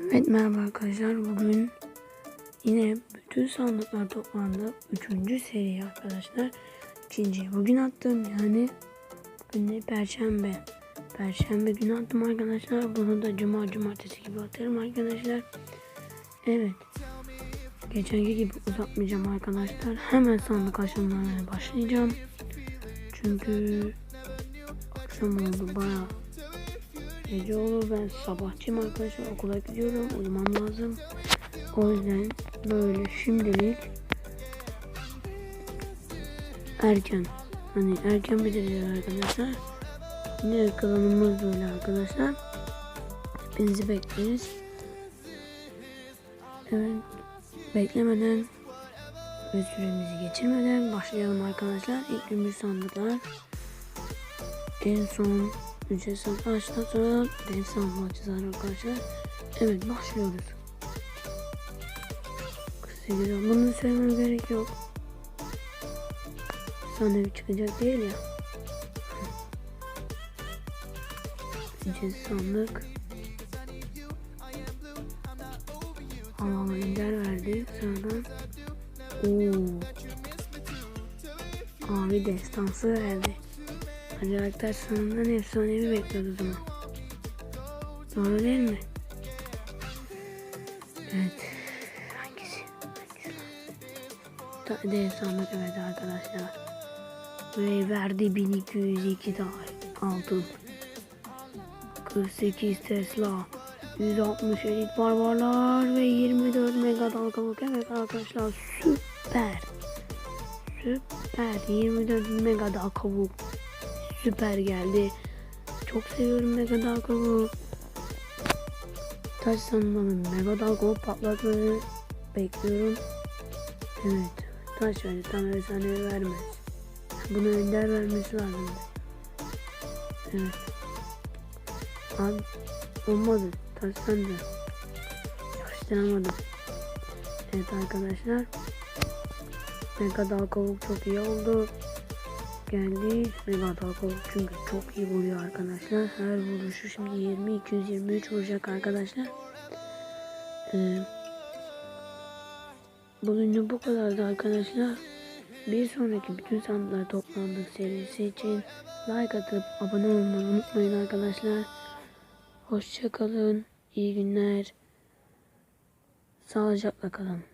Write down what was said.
Evet merhaba arkadaşlar. Bugün yine bütün sandıklar toplandı. Üçüncü seri arkadaşlar. İkinci. Bugün attım yani bugün de perşembe. Perşembe günü attım arkadaşlar. Bunu da cuma cumartesi gibi atarım arkadaşlar. Evet. Geçenki gibi uzatmayacağım arkadaşlar. Hemen sandık açılımlarına başlayacağım. Çünkü akşam oldu bayağı Gece olur ben sabahçıyım arkadaşlar okula gidiyorum uyumam lazım. O yüzden böyle şimdilik erken hani erken bitireceğiz arkadaşlar. Yine kalanımız böyle arkadaşlar. Hepinizi bekleriz. Evet beklemeden ve süremizi geçirmeden başlayalım arkadaşlar. İlk bir sandıklar. En son ücretsiz açtıktan sonra deniz sandığı açacağız arkadaşlar. Evet başlıyoruz. 48 bunu söylemem gerek yok. Sandalye çıkacak değil ya. Ücretsiz sandık. Havalı ender verdi. Sonradan ooo Abi destansı verdi. Hadi karakter sanından efsanevi bekliyordu o zaman. Doğru değil mi? Evet. Hangisi? Hangisi? De sandık evet arkadaşlar. Ve verdi 1202 daha altın. 48 Tesla. 160 elit barbarlar ve 24 mega dalgalık evet arkadaşlar süper. Süper 24 mega dal kabuk süper geldi. Çok seviyorum Mega Dalga'yı. Taş sanmanın Mega Dalga'yı patlatmayı bekliyorum. Evet. Taş verdi. Tam efsane vermez. Bunu önder vermesi lazım. Evet. Abi olmadı. Taş sende. Yakıştıramadım. Evet arkadaşlar. Mega Dalga'lık çok iyi oldu geldi. Mega Dalgol çünkü çok iyi vuruyor arkadaşlar. Her vuruşu şimdi 20 223 vuracak arkadaşlar. Ee, bugün bu kadardı arkadaşlar. Bir sonraki bütün sandıklar toplandık serisi için like atıp abone olmayı unutmayın arkadaşlar. Hoşçakalın. İyi günler. Sağlıcakla kalın.